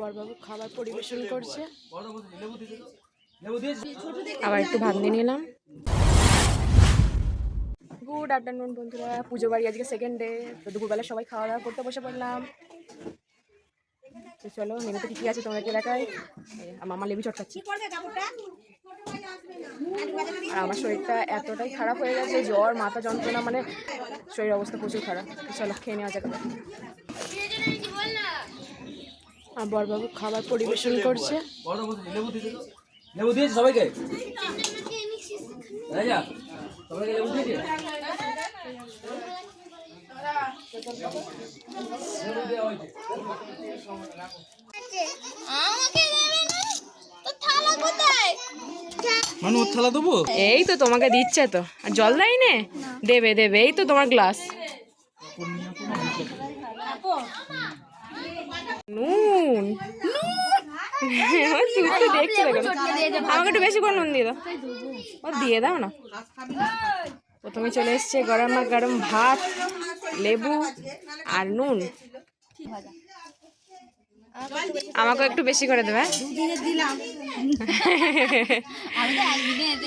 বরবাবু খাবার পরিবেশন করছে। আবার একটু ভাত নিয়ে নিলাম। গুড আফটারনুন বন্ধুরা পুজো বাড়ি আজকে সেকেন্ড ডে তো দুপুরবেলা সবাই খাওয়া দাওয়া করতে বসে পড়লাম। তো চলো মেনুতে কী কী আছে দেখাই? এই, আমার মামা লেবু চটকাচ্ছি। আর আমার শরীরটা এতটাই খারাপ হয়ে গেছে জ্বর মাথা যন্ত্রণা মানে শরীর অবস্থা প্রচুর খারাপ। চলো খেয়ে নেওয়া যাক এবার। আর বরবাবু খাবার পরিবেশন করছে। লেবু দিয়েছি সবাইকে? সবাইকে লেবু দিয়েছি? লেবু দেওয়া হয়েছে। আমাকে দেবে না? তো থালা কোথায়? মানে ওর থালা দেবো? এই তো তোমাকে দিচ্ছে তো। আর জল দেয় নে দেবে দেবে। এই তো তোমার গ্লাস। নুন। তুই তো দেখছি দেখো আমাকে একটু বেশি করে নুন দিয়ে দাও। ও দিয়ে দাও না। প্রথমে চলে এসছে গরম আর গরম ভাত লেবু আর নুন। আমাকে একটু বেশি করে দেবে হ্যাঁ?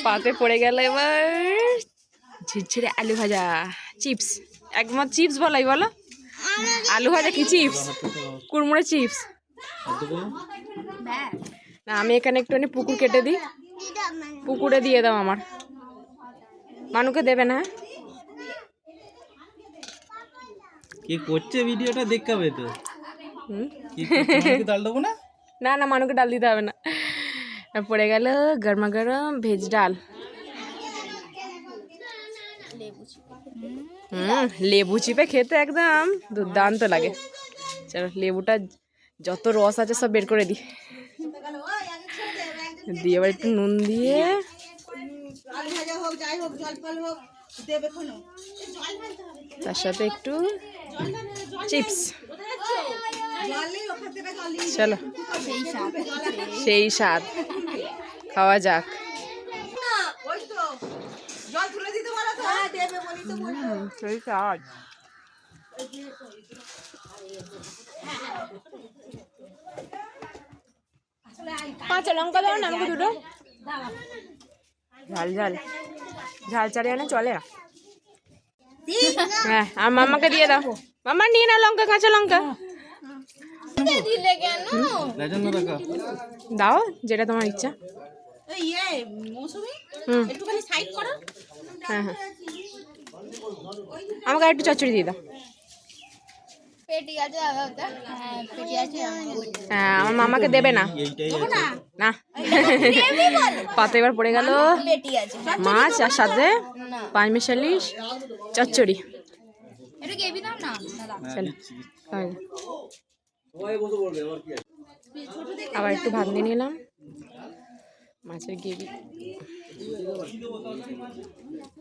পাতে পড়ে গেল এবার। ঝিরঝিরে আলু ভাজা। চিপস। একমত চিপস বলাই বলো? আলু ভাজা কি চিপস কুড়মুড়ে চিপস না আমি এখানে একটুখানি পুকুর কেটে দিই। পুকুরে দিয়ে দাও আমার। মানুকে দেবে না? কি করছে ভিডিওটা? দেখাবে তো। ডাল দেবো না? না না মানুকে ডাল দিতে হবে না। পড়ে গেল গরমা গরম ভেজ ডাল। হুম, লেবু চিপে খেতে একদম দুর্দান্ত লাগে। চলো, লেবুটা যত রস আছে সব বের করে দিই। দিয়ে এবার একটু নুন দিয়ে তার সাথে একটু চিপস। চলো, সেই স্বাদ। খাওয়া যাক হুম, সেই স্বাদ কাঁচা লঙ্কা দাও না আমাকে দুটো ঝাল ঝাল ঝাল চারে আনে চলে হ্যাঁ আর মামাকে দিয়ে দাও মামা নিয়ে নাও লঙ্কা কাঁচা লঙ্কা দাও যেটা তোমার ইচ্ছা হুম। একটুখানি সাইড করো হ্যাঁ হ্যাঁ আমাকে একটু চচ্চড়ি দিয়ে দাও। হ্যাঁ আমার মামাকে দেবে না। না। পাতে এবার পড়ে গেল। মাছ আর সাথে পাঁচ মিশালি চচ্চড়ি। আবার একটু দাও না চলো খাওয়া যাক।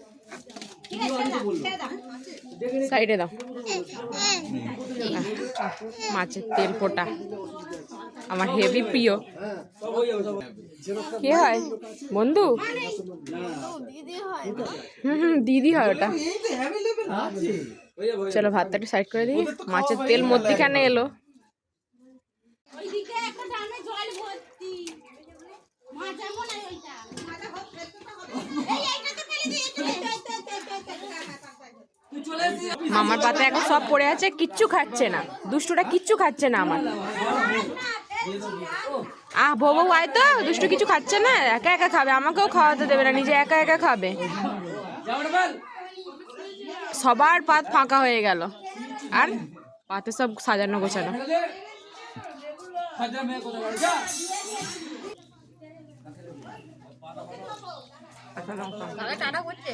সাইডে দাও। মাছের তেল ফোটা। আমার হেভি প্রিয়। কে হয়? বন্ধু? হুম দিদি হয় ওটা। চলো ভাতটা সাইড করে দিই। মাছের তেল মধ্যিখানে এলো ওইদিকে একটা ড্রামে জল ভর্তি মাছ এমন আর ওইটা মাথা হোক ফেলতে হবে এই এইটাতে ফেলে দিয়ে চলে মামার পাতে এখন সব পড়ে আছে, কিচ্ছু খাচ্ছে না। দুষ্টুটা কিচ্ছু খাচ্ছে না আমার। আহ বউ আয় তো? দুষ্টু কিছু খাচ্ছে না? একা একা খাবে, আমাকেও খাওয়াতে দেবে না, নিজে একা একা খাবে। সবার পাত ফাঁকা হয়ে গেল। আর পাতে সব সাজানো গোছানো। করছে?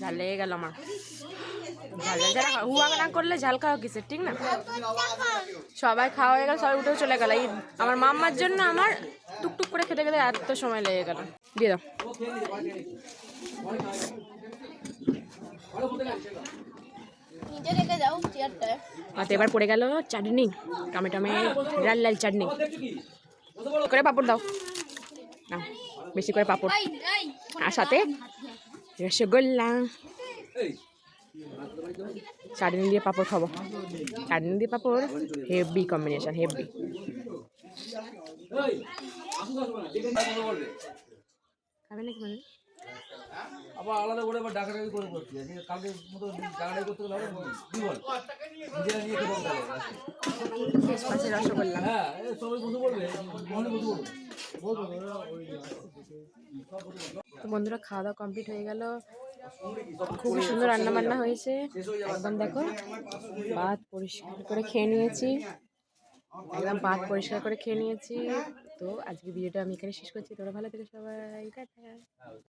ঝাল লেগে গেল আমার। ঝাল ঝাল যারা হুয়া না করলে ঝাল খাওয়া কিসের ঠিক না? সবাই খাওয়া হয়ে গেল সবাই উঠেও চলে গেল। এই আমার মাম্মার জন্য আমার টুকটুক করে খেতে খেতে এত সময় লেগে গেল। দিয়ে দাও। এবার পড়ে গেল চাটনি টমেটোমে লাল লাল চাটনি। করে পাপড় দাও। না বেশি করে পাপড়। আর সাথে রসগোল্লা চাটনি দিয়ে পাপড় খাব। চাটনি দিয়ে পাপড় হেভি কম্বিনেশন হেভি খাবে নাকি মানে? আবার আলাদা করে আবার ডাকাডাকি করে করতে কালকে মতো ডাকাডাকি করতে গেলে কি বল? নিজেরা নিয়ে খেতে হবে তাহলে। শেষ পাশে রসগোল্লা। হ্যাঁ সবাই বসে বলবে মনে বসে বলবে। তো বন্ধুরা খাওয়া দাওয়া কমপ্লিট হয়ে গেল। খুবই সুন্দর রান্না বান্না হয়েছে। একদম দেখো, ভাত পরিষ্কার করে খেয়ে নিয়েছি। একদম ভাত পরিষ্কার করে খেয়ে নিয়েছি। তো আজকে ভিডিওটা আমি এখানে শেষ করছি। তোরা ভালো থেকে সবাই।